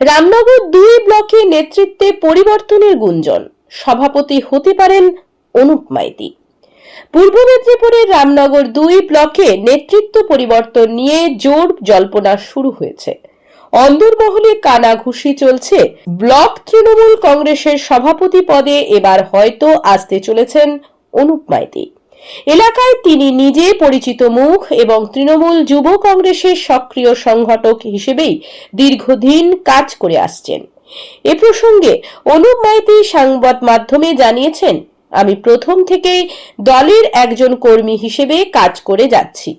রামনগর দুই ব্লকে নেতৃত্বে পরিবর্তনের গুঞ্জন। সভাপতি হতে পারেন অনুপ মাইতি। পূর্ব মেদিনীপুরের রামনগর দুই ব্লকে নেতৃত্ব পরিবর্তন নিয়ে জোর জল্পনা শুরু হয়েছে। অন্দরমহলে কানাঘুষি চলছে। ব্লক তৃণমূল কংগ্রেসের সভাপতি পদে এবার হয়তো আসতে চলেছেন অনুপ মাইতি। এলাকায় তিনি নিজে পরিচিত মুখ এবং তৃণমূল যুব কংগ্রেসের সক্রিয় সংগঠক হিসেবেই দীর্ঘদিন কাজ করে আসছেন। এ প্রসঙ্গে অনুপ মাইতি সংবাদ মাধ্যমে জানিয়েছেন আমি প্রথম থেকেই দলের একজন কর্মী হিসেবে কাজ করে যাচ্ছি।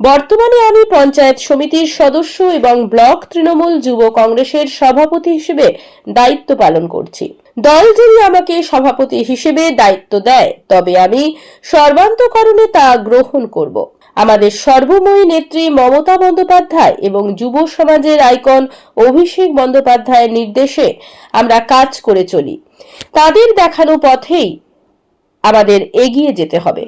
বর্তমানে আমি পঞ্চায়েত সমিতির সদস্য এবং ব্লক তৃণমূল যুব কংগ্রেসের সভাপতি হিসেবে দায়িত্ব পালন করছি। দল যদি আমাকে সভাপতি হিসেবে দায়িত্ব দেয়, তবে আমি সর্বান্তকরণে তা গ্রহণ করব। আমাদের সর্বময়ী নেত্রী মমতা বন্দ্যোপাধ্যায় এবং যুব সমাজের আইকন অভিষেক বন্দ্যোপাধ্যায়ের নির্দেশে আমরা কাজ করে চলি। তাদের দেখানো পথেই আমাদের এগিয়ে যেতে হবে।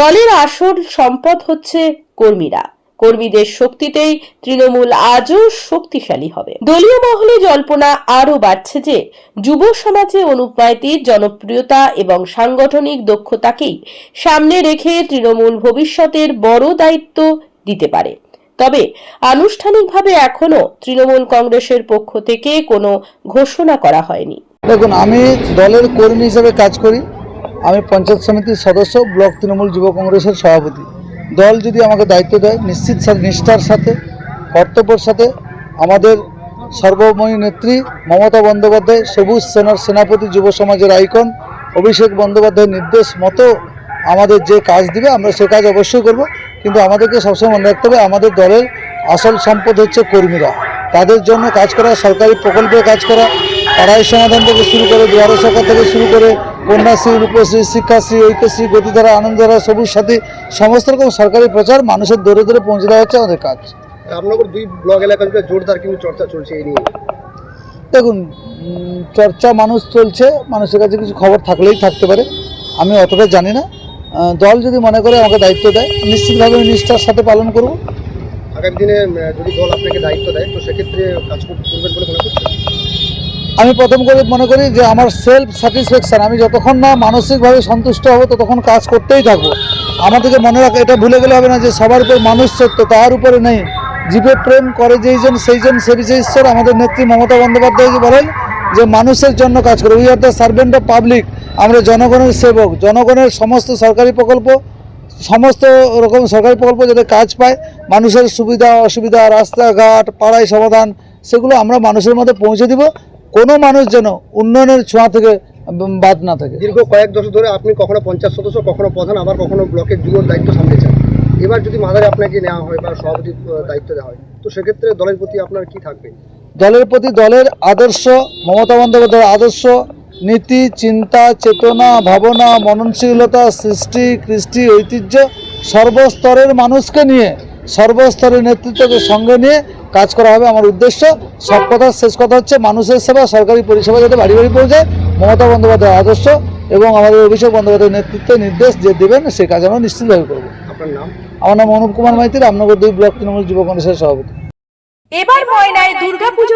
দলের আসল সম্পদ হচ্ছে কর্মীরা। কর্মীদের শক্তিতেই তৃণমূল আজও শক্তিশালী হবে। দলীয় মহলে জল্পনা আরও বাড়ছে যে, যুব সমাজে অনুপ মাইতির জনপ্রিয়তা এবং সাংগঠনিক দক্ষতাকেই সামনে রেখে তৃণমূল ভবিষ্যতের বড় দায়িত্ব দিতে পারে। তবে আনুষ্ঠানিকভাবে এখনও তৃণমূল কংগ্রেসের পক্ষ থেকে কোনো ঘোষণা করা হয়নি। দেখুন, আমি দলের কর্মী হিসেবে কাজ করি। আমি পঞ্চায়েত সমিতির সদস্য, ব্লক তৃণমূল যুব কংগ্রেসের সভাপতি। দল যদি আমাকে দায়িত্ব দেয়, নিশ্চিত নিষ্ঠার সাথে, কর্তব্যের সাথে, আমাদের সর্বময়ী নেত্রী মমতা বন্দ্যোপাধ্যায়, সবুজ সেনার সেনাপতি, যুব সমাজের আইকন, অভিষেক বন্দ্যোপাধ্যায়ের নির্দেশ মতো আমাদের যে কাজ দিবে, আমরা সে কাজ অবশ্যই করব। কিন্তু আমাদেরকে সবসময় মনে রাখতে হবে, আমাদের দলের আসল সম্পদ হচ্ছে কর্মীরা। তাদের জন্য কাজ করা, সরকারি প্রকল্পে কাজ করা পাড়াই সমাধান থেকে শুরু করে, দুয়ারে সরকার থেকে শুরু করে কন্যাশ্রী রূপশ্রী শিক্ষাশ্রী ঐক্যশ্রী গতিধারা আনন্দধারা সবুজ সাথী সমস্ত রকম সরকারি প্রচার মানুষের দূরে দূরে পৌঁছে দেওয়া হচ্ছে আমাদের কাজ। রামনগর দুই ব্লক এলাকা জুড়ে জোরদার কিন্তু চর্চা চলছে এই নিয়ে। দেখুন চর্চা মানুষ চলছে মানুষের কাছে কিছু খবর থাকলেই থাকতে পারে। আমি অতটা জানি না। দল যদি মনে করে আমাকে দায়িত্ব দেয় নিশ্চিতভাবে আমি নিষ্ঠার সাথে পালন করব। আগামী দিনে যদি দল আপনাকে দায়িত্ব দেয় তো সেক্ষেত্রে কাজ কর- করবেন বলে মনে করছেন? আমি প্রথম করে মনে করি যে আমার সেলফ স্যাটিসফ্যাকশান আমি যতক্ষণ না মানসিকভাবে সন্তুষ্ট হব, ততক্ষণ কাজ করতেই থাকব। আমাদেরকে মনে রাখা, এটা ভুলে গেলে হবে না যে সবার উপর মানুষ সত্য তার উপরে নেই। জীবে প্রেম করে যেইজন সেইজন সে বিষয়ে ঈশ্বর, আমাদের নেত্রী মমতা বন্দ্যোপাধ্যায় যে বলেন যে মানুষের জন্য কাজ করে। We are the servant of public আমরা জনগণের সেবক। জনগণের সমস্ত সরকারি প্রকল্প, সমস্ত রকম সরকারি প্রকল্প যাতে কাজ পায়, মানুষের সুবিধা, অসুবিধা, রাস্তাঘাট, পাড়ায় সমাধান, সেগুলো আমরা মানুষের মধ্যে পৌঁছে দিব। কোনো মানুষ যেন উন্নয়নের ছোঁয়া থেকে বাদ না থাকে। দীর্ঘ কয়েক দশক ধরে আপনি কখনো পঞ্চাশ সদস্য কখনো প্রধান আবার কখনো ব্লকের যুবর দায়িত্ব সামলেছেন এবার যদি মাদারে আপনাকে নেওয়া হয় বা সভাপতি দায়িত্ব দেওয়া হয় তো সেক্ষেত্রে দলের প্রতি আপনার কি থাকবে? দলের প্রতি দলের আদর্শ মমতা বন্দ্যোপাধ্যায়ের আদর্শ নীতি চিন্তা চেতনা ভাবনা মননশীলতা সৃষ্টি কৃষ্টি ঐতিহ্য সর্বস্তরের মানুষকে নিয়ে সর্বস্তরের নেতৃত্বকে সঙ্গে নিয়ে কাজ করা হবে আমার উদ্দেশ্য। সব কথা শেষ কথা হচ্ছে মানুষের সেবা সরকারি পরিষেবা যাতে বাড়ি বাড়ি পৌঁছায় মমতা বন্দ্যোপাধ্যায়ের আদর্শ এবং আমাদের অভিষেক বন্দ্যোপাধ্যায়ের নেতৃত্বে নির্দেশ যে দেবেন সে কাজ আমরা নিশ্চিতভাবে করব। আপনার নাম? আমার নাম অনুপ কুমার মাইতি রামনগর দুই ব্লক তৃণমূল যুব কংগ্রেসের সভাপতি। এবার ময়নায় Durga Puja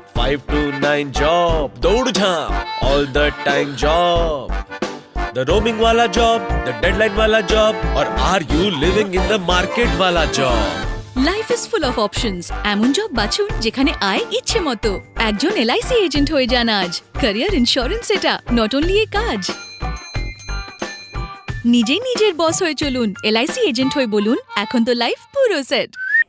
5 to 9 job, Dod jump, all the time job. The roaming wala job, the deadline wala job, or are you living in the market wala job? Life is full of options এমন job বাছুন যেখানে আয় ইচ্ছে মতো। একজন LIC agent হয়ে যান আজ। ক্যারিয়ার ইন্স্যুরেন্স এটা নট অনলি এ কাজ। নিজেই নিজের বস হয়ে চলুন। এলআইসি এজেন্ট হয়ে বলুন এখন তো লাইফ পুরো সেট